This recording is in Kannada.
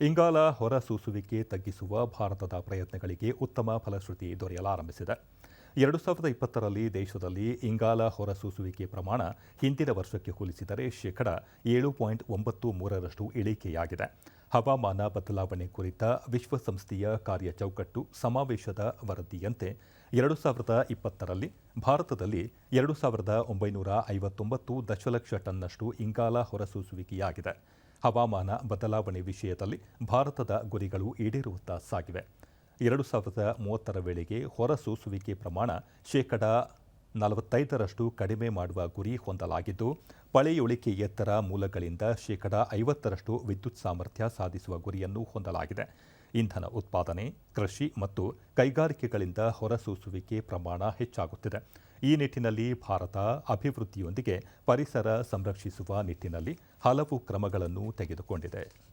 ಇಂಗಾಲ ಹೊರಸೂಸುವಿಕೆ ತಗ್ಗಿಸುವ ಭಾರತದ ಪ್ರಯತ್ನಗಳಿಗೆ ಉತ್ತಮ ಫಲಶ್ರುತಿ ದೊರೆಯಲಾರಂಭಿಸಿದೆ. ಎರಡು ಸಾವಿರದ ಇಪ್ಪತ್ತರಲ್ಲಿ ದೇಶದಲ್ಲಿ ಇಂಗಾಲ ಹೊರಸೂಸುವಿಕೆ ಪ್ರಮಾಣ ಹಿಂದಿನ ವರ್ಷಕ್ಕೆ ಹೋಲಿಸಿದರೆ ಶೇಕಡ ಏಳು ಪಾಯಿಂಟ್ ಒಂಬತ್ತು ಮೂರರಷ್ಟು ಇಳಿಕೆಯಾಗಿದೆ. ಹವಾಮಾನ ಬದಲಾವಣೆ ಕುರಿತ ವಿಶ್ವಸಂಸ್ಥೆಯ ಕಾರ್ಯ ಚೌಕಟ್ಟು ಸಮಾವೇಶದ ವರದಿಯಂತೆ ಎರಡು ಸಾವಿರದ ಇಪ್ಪತ್ತರಲ್ಲಿ ಭಾರತದಲ್ಲಿ ಎರಡು ಸಾವಿರದ ಒಂಬೈನೂರ ಐವತ್ತೊಂಬತ್ತು ದಶಲಕ್ಷ ಟನ್ನಷ್ಟು ಇಂಗಾಲ ಹೊರಸೂಸುವಿಕೆಯಾಗಿದೆ. ಹವಾಮಾನ ಬದಲಾವಣೆ ವಿಷಯದಲ್ಲಿ ಭಾರತದ ಗುರಿಗಳು ಈಡೇರುತ್ತಾ ಸಾಗಿವೆ. ಎರಡು ಸಾವಿರದ ಮೂವತ್ತರ ವೇಳೆಗೆ ಹೊರಸೂಸುವಿಕೆ ಪ್ರಮಾಣ ಶೇಕಡ ನಲವತ್ತೈದರಷ್ಟು ಕಡಿಮೆ ಮಾಡುವ ಗುರಿ ಹೊಂದಲಾಗಿದ್ದು ಪಳೆಯುಳಿಕೆ ಎತ್ತರ ಮೂಲಗಳಿಂದ ಶೇಕಡ ಐವತ್ತರಷ್ಟು ವಿದ್ಯುತ್ ಸಾಮರ್ಥ್ಯ ಸಾಧಿಸುವ ಗುರಿಯನ್ನು ಹೊಂದಲಾಗಿದೆ. ಇಂಧನ ಉತ್ಪಾದನೆ, ಕೃಷಿ ಮತ್ತು ಕೈಗಾರಿಕೆಗಳಿಂದ ಹೊರಸೂಸುವಿಕೆ ಪ್ರಮಾಣ ಹೆಚ್ಚಾಗುತ್ತಿದೆ. ಈ ನಿಟ್ಟಿನಲ್ಲಿ ಭಾರತ ಅಭಿವೃದ್ಧಿಯೊಂದಿಗೆ ಪರಿಸರ ಸಂರಕ್ಷಿಸುವ ನಿಟ್ಟಿನಲ್ಲಿ ಹಲವು ಕ್ರಮಗಳನ್ನು ತೆಗೆದುಕೊಂಡಿದೆ.